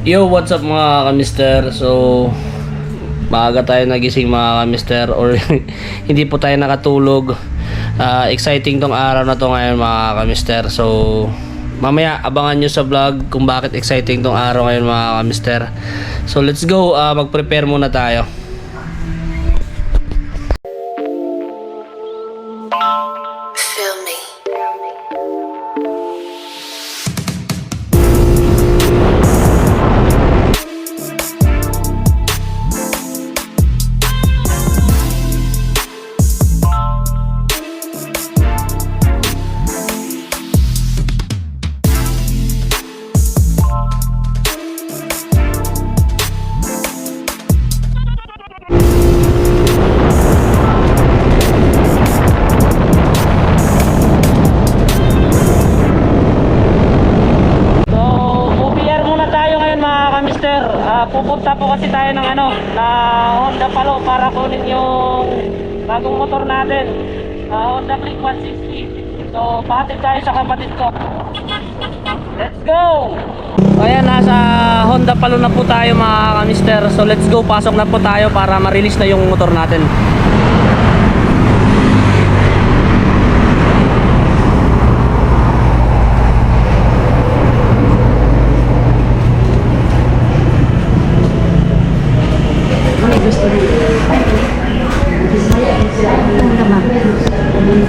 Yo, what's up mga kamister? So, maaga tayo nagising mga kamister or hindi po tayo nakatulog. Ah, exciting tong araw na to ngayon mga kamister. So, mamaya abangan nyo sa vlog kung bakit exciting tong araw ngayon mga kamister. So, let's go. Ah, mag-prepare muna tayo. Pupunta po kasi tayo ng ano, na Honda Palo para kunin yung bagong motor natin. Ah, Honda Click 160. So, pahatid tayo sa kapatid ko. Let's go! Ayan, nasa Honda Palo na po tayo mga kamister. So, let's go. Pasok na po tayo para ma-release na yung motor natin.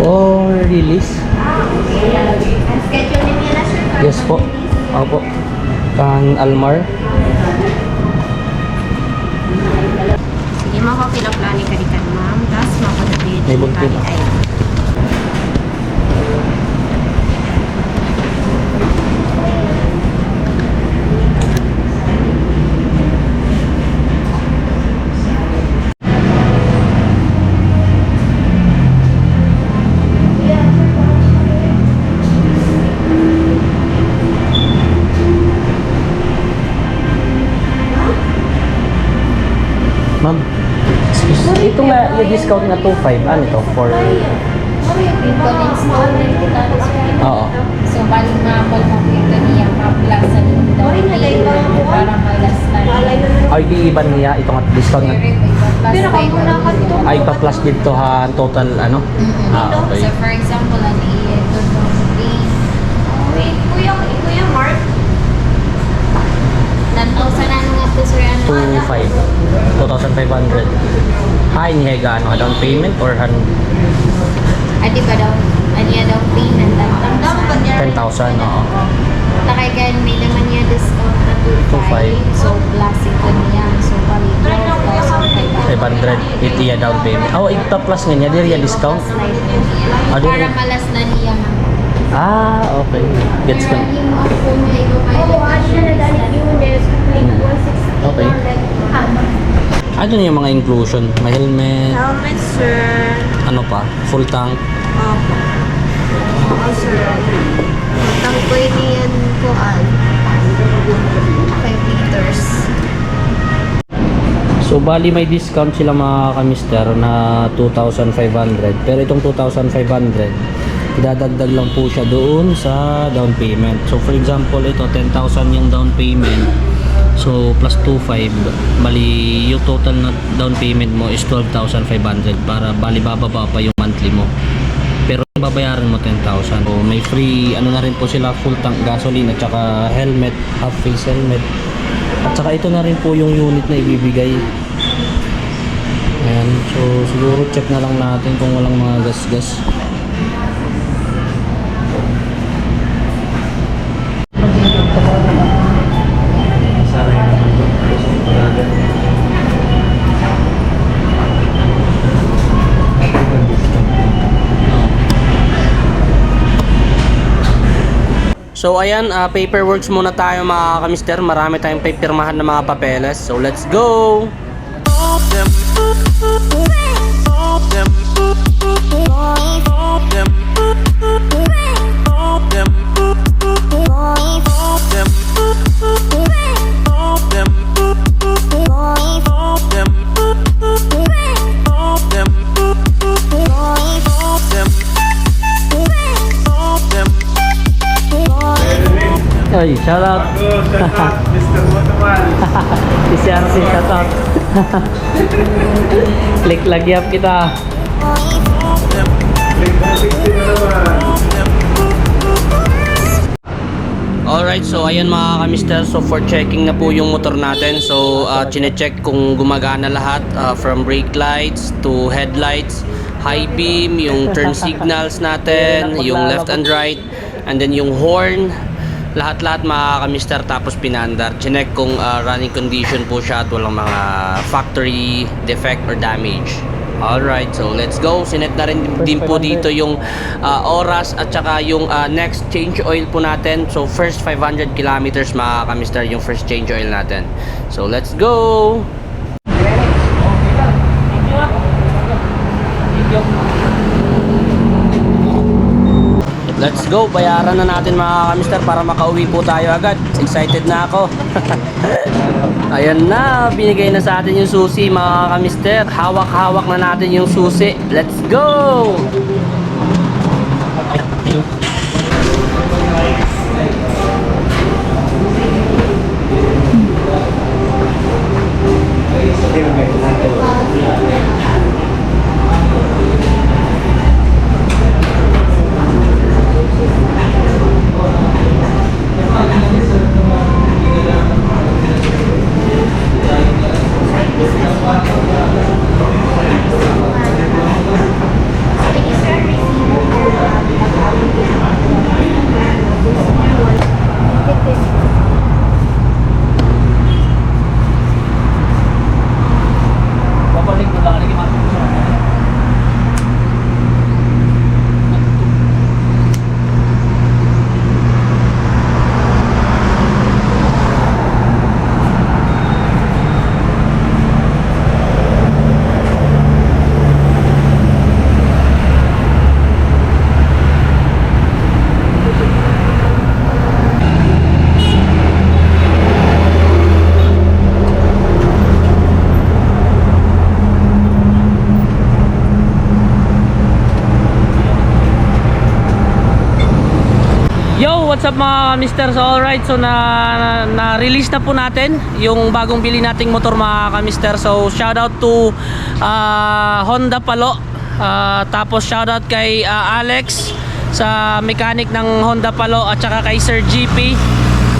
For release? Na sir. Yes po. Opo. Kang Almar. Sige mo ko pinaplani ka ma'am. Tapos mapadabit. May bunti Ma'am. Ito nga, yung discount na 2.5, ano to? For... Na. Oo. So, balik na ako ito niya ka-plus sa lindo. Para malas na. Ay, iiban niya itong at discount na... Pero kung muna ka. Ay, pa-plus dito ha, total ano? Ah, okay. So, for example, ano 2,500. 2,500. Hi, ni Hega, ano, down payment or han? Ay, di ba daw? Ano ah, yan daw payment? 10,000, oo. Nakagayan may naman niya discount na 2,500. So, classic ko niya. So, kami 500 itiya down payment. Oh, ito plus nga niya, diriya discount. Ah, Para malas na niya. Ah, okay. Gets ko. Ano yung mga inclusion? May helmet, Helmet, sir. ano pa? Full tank. Opo. Oo, sir. Tangkoy niyan ko an. 5 liters. So bali may discount sila mga kamister na 2,500 pero itong 2,500 idadagdag lang po siya doon sa down payment. So for example ito 10,000 yung down payment. So plus 2,500 bali yung total na down payment mo is 12,500 para bali bababa pa yung monthly mo. Pero babayaran mo 10,000. So may free ano na rin po sila full tank gasoline at saka helmet, half face helmet. At saka ito na rin po yung unit na ibibigay. Ayan, so siguro check na lang natin kung walang mga gas-gas. So ayan, uh, paperworks muna tayo mga kamister. Marami tayong pipirmahan ng mga papeles. So let's go! All Ay, shout out. Mr. Motoman. Si CRC, shout out. Click lagyap kita. Alright, so ayan mga kamister. So for checking na po yung motor natin. So uh, chine-check kung gumagana lahat uh, from brake lights to headlights, high beam, yung turn signals natin, yung left and right, and then yung horn. Lahat-lahat mga kamister tapos pinandar. Chinek kung uh, running condition po siya at walang mga factory defect or damage. Alright, so let's go. Sinet na rin din po dito yung uh, oras at saka yung uh, next change oil po natin. So first 500 kilometers mga kamister yung first change oil natin. So let's go! Let's go! Bayaran na natin mga kamister para makauwi po tayo agad. Excited na ako. Ayan na, binigay na sa atin yung susi mga kamister. Hawak-hawak na natin yung susi. Let's go! good thing. Yo, what's up mga mister? So alright, so na, na, na-release na po natin yung bagong bili nating motor mga kamister. So shout out to ah, Honda Palo. Ah, tapos shout out kay ah, Alex sa mechanic ng Honda Palo at saka kay Sir GP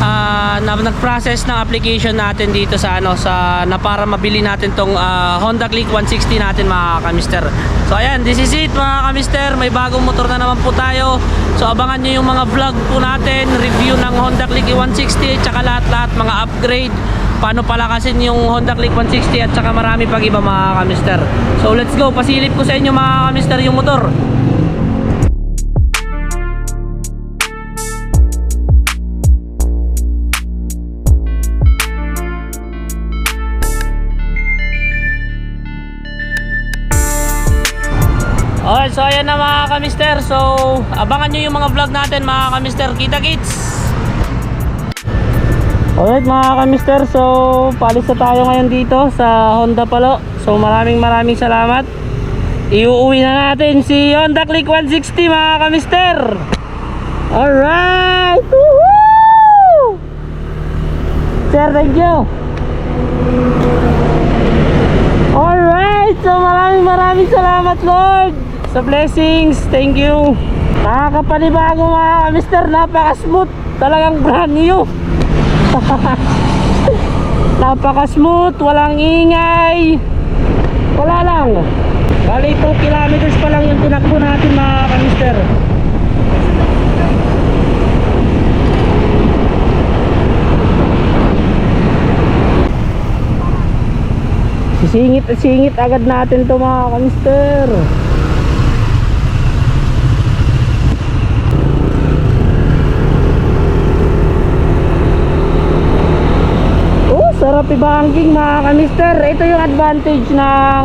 ah, na nag-process ng application natin dito sa ano sa na para mabili natin tong ah, Honda Click 160 natin mga kamister. So ayan, this is it mga kamister. May bagong motor na naman po tayo. So abangan nyo yung mga vlog po natin, review ng Honda Click 160 tsaka lahat-lahat mga upgrade. Paano palakasin yung Honda Click 160 at saka marami pang iba mga kamister. So let's go, pasilip ko sa inyo mga kamister yung motor. Alright, so ayan na mga kamister. So, abangan nyo yung mga vlog natin mga kamister. Kita kits! Alright mga kamister, so palis na tayo ngayon dito sa Honda Palo. So maraming maraming salamat. Iuuwi na natin si Honda Click 160 mga kamister. Alright! Woohoo! Sir, thank you! Alright, so maraming maraming salamat Lord sa blessings. Thank you. Nakakapanibago mga kamister, napaka-smooth. Talagang brand new. napaka-smooth, walang ingay. Wala lang. Bali 2 kilometers pa lang yung tinakbo natin mga kamister. Sisingit at singit agad natin to mga kamister. Sarap i-banking mga kamister. Ito yung advantage ng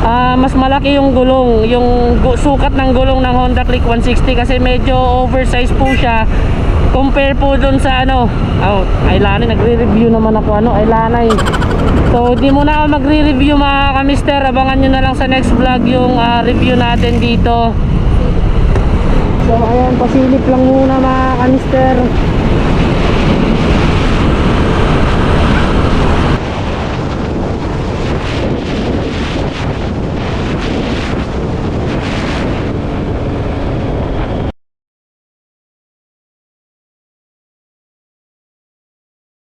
ah, mas malaki yung gulong, yung sukat ng gulong ng Honda Click 160 kasi medyo oversized po siya compare po dun sa ano. Oh, Ailani, nagre-review naman ako ano, Ailanay so di muna ako magre-review mga kamister. Abangan nyo na lang sa next vlog yung ah, review natin dito. So ayan pasilip lang muna mga kamister